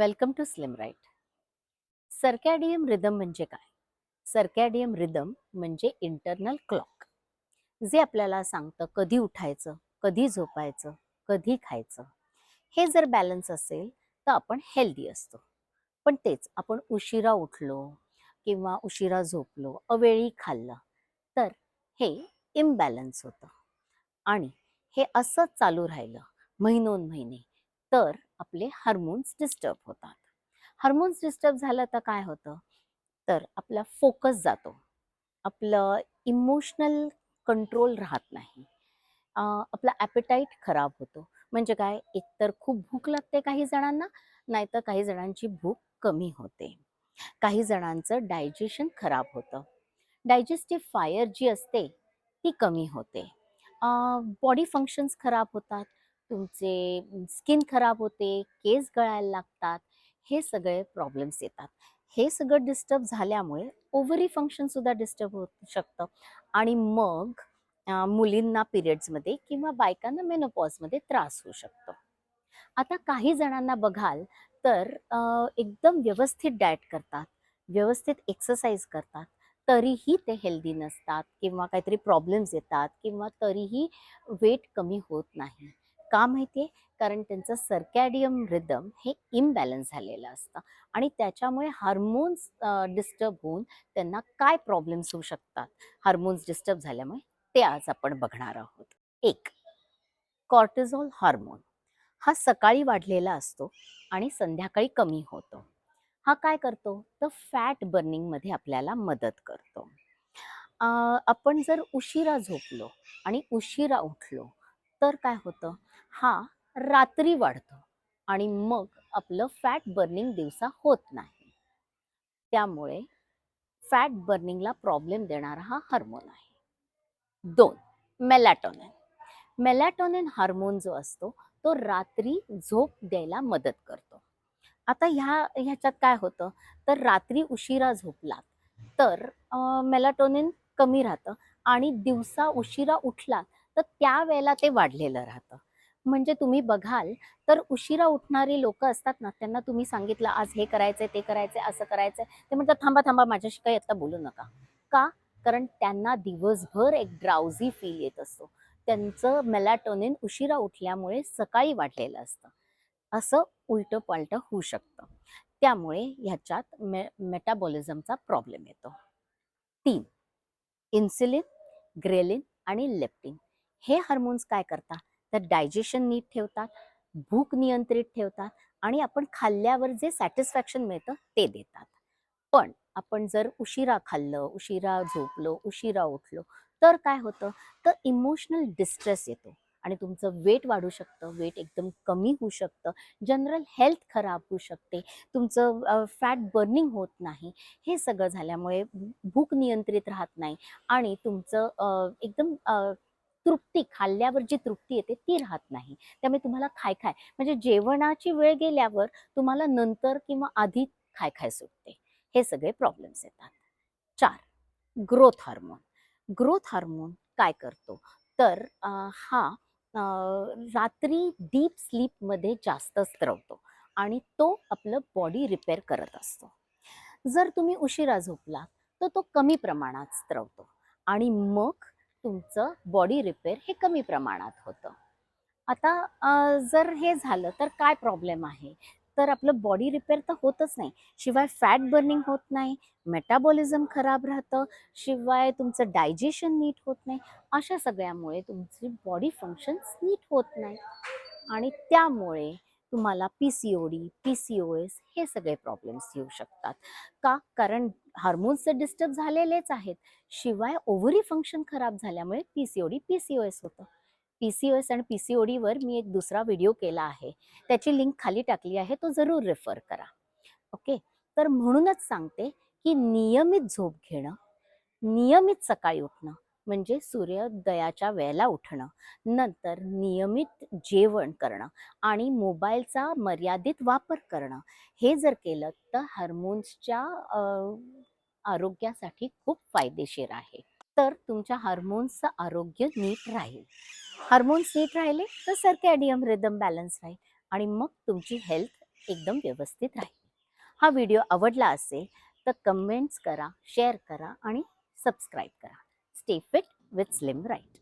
Welcome to Slim Right. Circadian rhythm म्हणजे काय? Circadian rhythm म्हणजे इंटरनल क्लॉक. जे आपल्याला सांगतं कधी उठायचं कधी झोपायचं कधी खायचं. हे जर बॅलन्स असेल तर आपण हेल्दी असतो. पण तेच आपण उशिरा उठलो किंवा उशिरा झोपलो अवेळी खाल्लं तर हे इम्बॅलन्स होतं. आणि हे असंच चालू राहिलं महिनोन महिने. तर आपले हार्मोन्स डिस्टर्ब होतात. हार्मोन्स डिस्टर्ब झालं तर काय होतं? तर आपला फोकस जातो. आपलं इमोशनल कंट्रोल राहत नाही. आपला ॲपेटाईट खराब होतो. म्हणजे काय? एकतर खूप भूक लागते काही जणांना नाहीतर काही जणांची भूक कमी होते. काही जणांचं डायजेशन खराब होतं. डायजेस्टिव्ह फायर जी असते ती कमी होते. बॉडी फंक्शन्स खराब होतात. तुमचे स्किन खराब होते केस गळायला लागतात हे सगळे प्रॉब्लेम्स येतात. हे सगळं डिस्टर्ब झाल्यामुळे ओव्हरी फंक्शनसुद्धा डिस्टर्ब होऊ शकतं. आणि मग मुलींना पिरियड्समध्ये किंवा बायकांना मेनोपॉजमध्ये त्रास होऊ शकतो. आता काही जणांना बघाल तर एकदम व्यवस्थित डाएट करतात व्यवस्थित एक्सरसाइज करतात तरीही ते हेल्दी नसतात किंवा काहीतरी प्रॉब्लेम्स येतात किंवा तरीही वेट कमी होत नाही. का माहिती आहे कारण त्यांचं सर्कॅडियम रिदम हे इम्बॅलन्स झालेलं असतं. आणि त्याच्यामुळे हार्मोन्स डिस्टर्ब होऊन त्यांना काय प्रॉब्लेम्स होऊ शकतात? हार्मोन्स डिस्टर्ब झाल्यामुळे ते आज आपण बघणार आहोत. एक कॉर्टिझॉल हार्मोन हा सकाळी वाढलेला असतो आणि संध्याकाळी कमी होतो. हा काय करतो? तर फॅट बर्निंगमध्ये आपल्याला मदत करतो. आपण जर उशिरा झोपलो आणि उशिरा उठलो तर काय होतं? हा रात्री वाढतो आणि मग आपलं फॅट बर्निंग दिवसा होत नाही. त्यामुळे फॅट बर्निंगला प्रॉब्लेम देणारा हा हार्मोन आहे. दोन मेलॅटोनिन मेलॅटोनिन हार्मोन जो असतो तो रात्री झोप द्यायला मदत करतो. आता ह्या ह्याच्यात काय होतं? तर रात्री उशिरा झोपलात तर मेलाटोनिन कमी राहतं आणि दिवसा उशिरा उठलात तर त्यावेळेला ते वाढलेलं राहतं. म्हणजे तुम्ही बघाल तर उशिरा उठणारी लोक असतात ना त्यांना तुम्ही सांगितलं आज हे करायचंय ते करायचंय असं करायचंय. ते म्हणतात थांबा थांबा माझ्याशी काही आता बोलू नका. का? कारण त्यांना दिवसभर एक ड्राउझी फील येत असतो. त्यांचं मेलॅटोनिन उशिरा उठल्यामुळे सकाळी वाढलेलं असतं. असं उलटं पालटं होऊ शकतं. त्यामुळे ह्याच्यात मे मेटाबॉलिझमचा प्रॉब्लेम येतो. तीन इन्सुलिन ग्रेलिन आणि लेप्टिन हे हार्मोन्स काय करतात? तर डायजेशन नीट ठेवतात भूक नियंत्रित ठेवतात आणि आपण खाल्ल्यावर जे सॅटिस्फॅक्शन मिळतं ते देतात. पण आपण जर उशिरा खाल्लं उशिरा झोपलो उशिरा उठलो तर काय होतं? तर इमोशनल डिस्ट्रेस येतो आणि तुमचं वेट वाढू शकतं वेट एकदम कमी होऊ शकतं जनरल हेल्थ खराब होऊ शकते तुमचं फॅट बर्निंग होत नाही हे सगळं झाल्यामुळे भूक नियंत्रित राहत नाही आणि तुमचं एकदम तृप्ती खाल्ल्यावर जी तृप्ती येते ती राहत नाही. त्यामुळे तुम्हाला खाय खाय म्हणजे जेवणाची वेळ गेल्यावर तुम्हाला नंतर किंवा आधी खाय खाय सुटते. हे सगळे प्रॉब्लेम्स येतात. चार ग्रोथ हार्मोन ग्रोथ हार्मोन काय करतो? तर हा अ, रात्री डीप स्लीपमध्ये जास्त स्त्रवतो आणि तो आपलं बॉडी रिपेअर करत असतो. जर तुम्ही उशिरा झोपला तर तो कमी प्रमाणात स्त्रवतो आणि मग तुमचं बॉडी रिपेअर हे कमी प्रमाणात होतं. आता जर हे झालं तर काय प्रॉब्लेम आहे? तर आपलं बॉडी रिपेअर तर होतच नाही. शिवाय फॅट बर्निंग होत नाही मेटाबॉलिझम खराब राहतं शिवाय तुमचं डायजेशन नीट होत नाही. अशा सगळ्यामुळे तुमची बॉडी फंक्शन्स नीट होत नाही. आणि त्यामुळे तुम्हाला P C O D P C O S हे सगळे प्रॉब्लेम्स येऊ शकतात. का? कारण हार्मोन्स तर डिस्टर्ब झालेलेच आहेत. शिवाय ओव्हरी फंक्शन खराब झाल्यामुळे P C O D P C O S होतं. पी सी ओ एस आणि पी सी ओ डीवर मी एक दुसरा व्हिडिओ केला आहे. त्याची लिंक खाली टाकली आहे. तो जरूर रेफर करा. ओके तर म्हणूनच सांगते की नियमित झोप घेणं नियमित सकाळी उठणं म्हणजे सूर्योदयाच्या वेळेला उठणं नंतर नियमित जेवण करणं आणि मोबाईलचा मर्यादित वापर करणं. हे जर केलं तर हार्मोन्सच्या आरोग्यासाठी खूप फायदेशीर आहे. तर तुमच्या हार्मोन्सचं आरोग्य नीट राहील. हार्मोन्स नीट राहिले तर सर्कॅडियम रिदम बॅलन्स राहील आणि मग तुमची हेल्थ एकदम व्यवस्थित राहील. हा व्हिडिओ आवडला असेल तर कमेंट्स करा शेअर करा आणि सबस्क्राईब करा. Stay fit with Slim Right